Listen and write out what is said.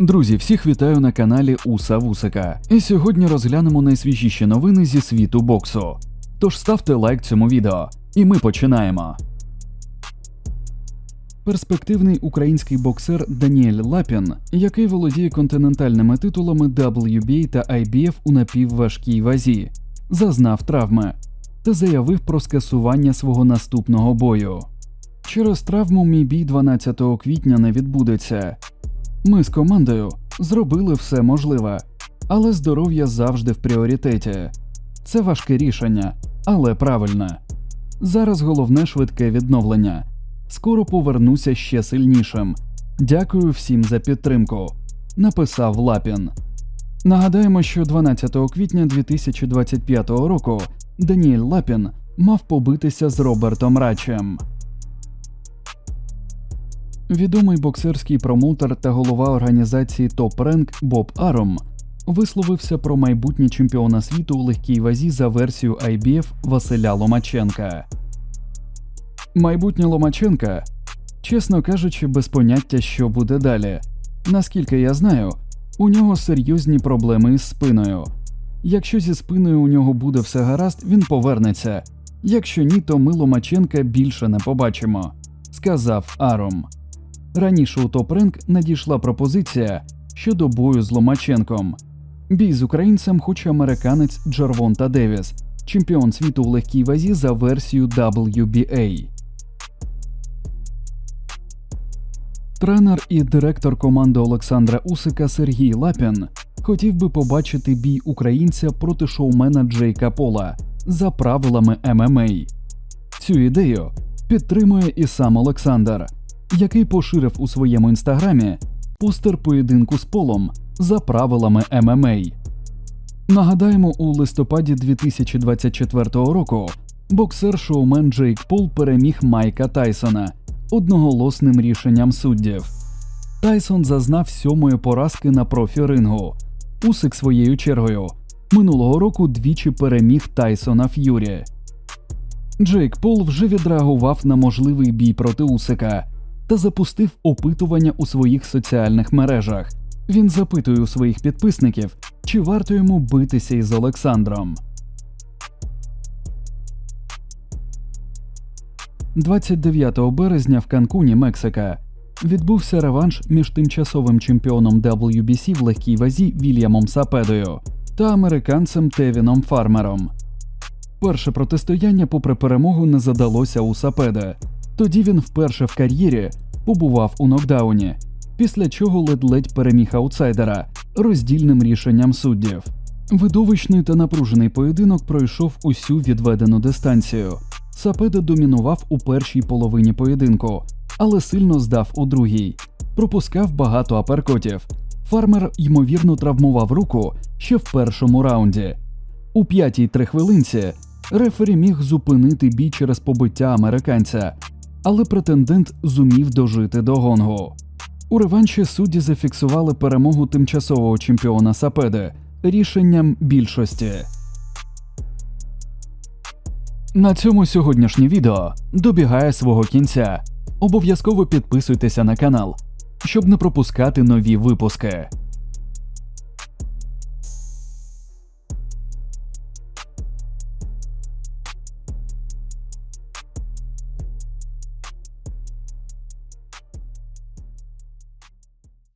Друзі, всіх вітаю на каналі Уса Вусика. І сьогодні розглянемо найсвіжіші новини зі світу боксу. Тож ставте лайк цьому відео, і ми починаємо. Перспективний український боксер Даніель Лапін, який володіє континентальними титулами WBA та IBF у напівважкій вазі, зазнав травми та заявив про скасування свого наступного бою. Через травму мій бій 12 квітня не відбудеться. Ми з командою зробили все можливе, але здоров'я завжди в пріоритеті. Це важке рішення, але правильне. Зараз головне швидке відновлення. Скоро повернуся ще сильнішим. Дякую всім за підтримку. Написав Лапін. Нагадаємо, що 12 квітня 2025 року Даніель Лапін мав побитися з Робертом Рачем. Відомий боксерський промоутер та голова організації Top Rank Боб Аром висловився про майбутнє чемпіона світу у легкій вазі за версію IBF Василя Ломаченка. Майбутнє Ломаченка, чесно кажучи, без поняття, що буде далі. Наскільки я знаю, у нього серйозні проблеми із спиною. Якщо зі спиною у нього буде все гаразд, він повернеться. Якщо ні, то ми Ломаченка більше не побачимо, сказав Аром. Раніше у топ-ринг надійшла пропозиція щодо бою з Ломаченком. Бій з українцем хоче американець Джервонта Девіс, чемпіон світу в легкій вазі за версією WBA. Тренер і директор команди Олександра Усика Сергій Лапін хотів би побачити бій українця проти шоумена Джейка Пола за правилами ММА. Цю ідею підтримує і сам Олександр, який поширив у своєму інстаграмі постер поєдинку з полом за правилами ММА. Нагадаємо, у листопаді 2024 року боксер-шоумен Джейк Пол переміг Майка Тайсона одноголосним рішенням суддів. Тайсон зазнав сьомої поразки на профі-рингу. Усик своєю чергою минулого року двічі переміг Тайсона Ф'юрі. Джейк Пол вже відреагував на можливий бій проти Усика та запустив опитування у своїх соціальних мережах. Він запитує у своїх підписників, чи варто йому битися із Олександром. 29 березня в Канкуні, Мексика, відбувся реванш між тимчасовим чемпіоном WBC в легкій вазі Вільямом Сапедою та американцем Тевіном Фармером. Перше протистояння, попри перемогу, не задалося у Сапеде. Тоді він вперше в кар'єрі побував у нокдауні, після чого ледь-ледь переміг аутсайдера роздільним рішенням суддів. Видовищний та напружений поєдинок пройшов усю відведену дистанцію. Сапеда домінував у першій половині поєдинку, але сильно здав у другій. Пропускав багато аперкотів. Фармер ймовірно травмував руку ще в першому раунді. У п'ятій три хвилинці рефері міг зупинити бій через побиття американця, але претендент зумів дожити до гонгу. У реванші судді зафіксували перемогу тимчасового чемпіона Сапеди рішенням більшості. На цьому сьогоднішнє відео добігає свого кінця. Обов'язково підписуйтеся на канал, щоб не пропускати нові випуски.